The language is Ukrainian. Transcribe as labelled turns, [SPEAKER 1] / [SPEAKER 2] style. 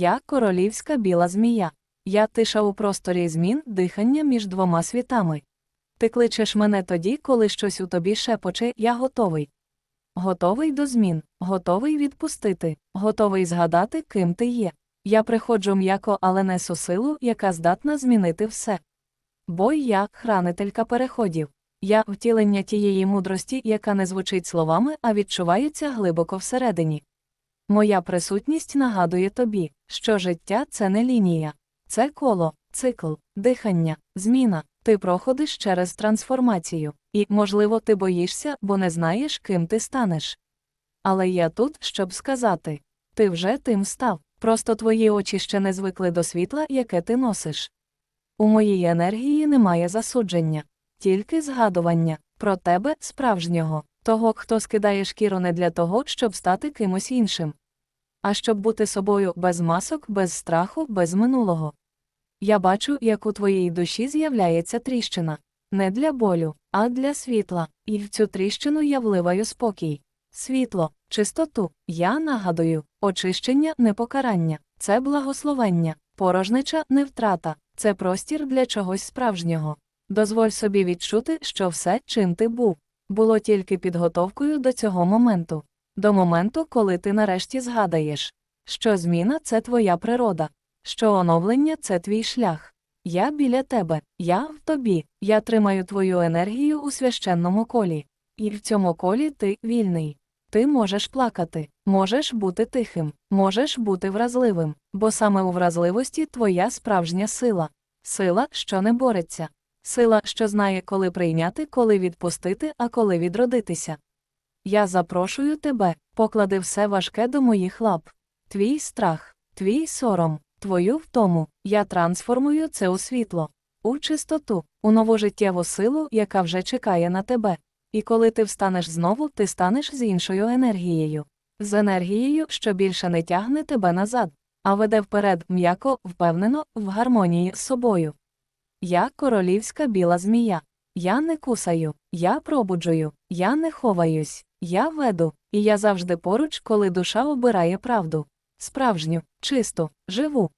[SPEAKER 1] Я королівська біла змія. Я тиша у просторі змін дихання між двома світами. Ти кличеш мене тоді, коли щось у тобі шепоче, я готовий. Готовий до змін, готовий відпустити, готовий згадати, ким ти є. Я приходжу м'яко, але несу силу, яка здатна змінити все. Бо я хранителька переходів. Я втілення тієї мудрості, яка не звучить словами, а відчувається глибоко всередині. Моя присутність нагадує тобі, що життя це не лінія, це коло, цикл, дихання, зміна. Ти проходиш через трансформацію, і, можливо, ти боїшся, бо не знаєш, ким ти станеш. Але я тут, щоб сказати ти вже тим став, просто твої очі ще не звикли до світла, яке ти носиш. У моїй енергії немає засудження, тільки згадування про тебе справжнього, того, хто скидає шкіру не для того, щоб стати кимось іншим, а щоб бути собою без масок, без страху, без минулого. Я бачу, як у твоїй душі з'являється тріщина. Не для болю, а для світла, і в цю тріщину я вливаю спокій. Світло, чистоту, я нагадую, очищення не покарання, це благословення, порожнича не втрата, це простір для чогось справжнього. Дозволь собі відчути, що все, чим ти був, було тільки підготовкою до цього моменту, до моменту, коли ти нарешті згадаєш, що зміна це твоя природа, що оновлення це твій шлях. Я біля тебе, я в тобі, я тримаю твою енергію у священному колі, і в цьому колі ти вільний. Ти можеш плакати, можеш бути тихим, можеш бути вразливим, бо саме у вразливості твоя справжня сила, сила, що не бореться, сила, що знає, коли прийняти, коли відпустити, а коли відродитися. Я запрошую тебе, поклади все важке до моїх лап. Твій страх, твій сором, твою втому, я трансформую це у світло, у чистоту, у нову життєву силу, яка вже чекає на тебе. І коли ти встанеш знову, ти станеш з іншою енергією, з енергією, що більше не тягне тебе назад, а веде вперед м'яко, впевнено, в гармонії з собою. Я королівська біла змія. Я не кусаю, я пробуджую, я не ховаюсь, я веду, і я завжди поруч, коли душа обирає правду. Справжню, чисту, живу.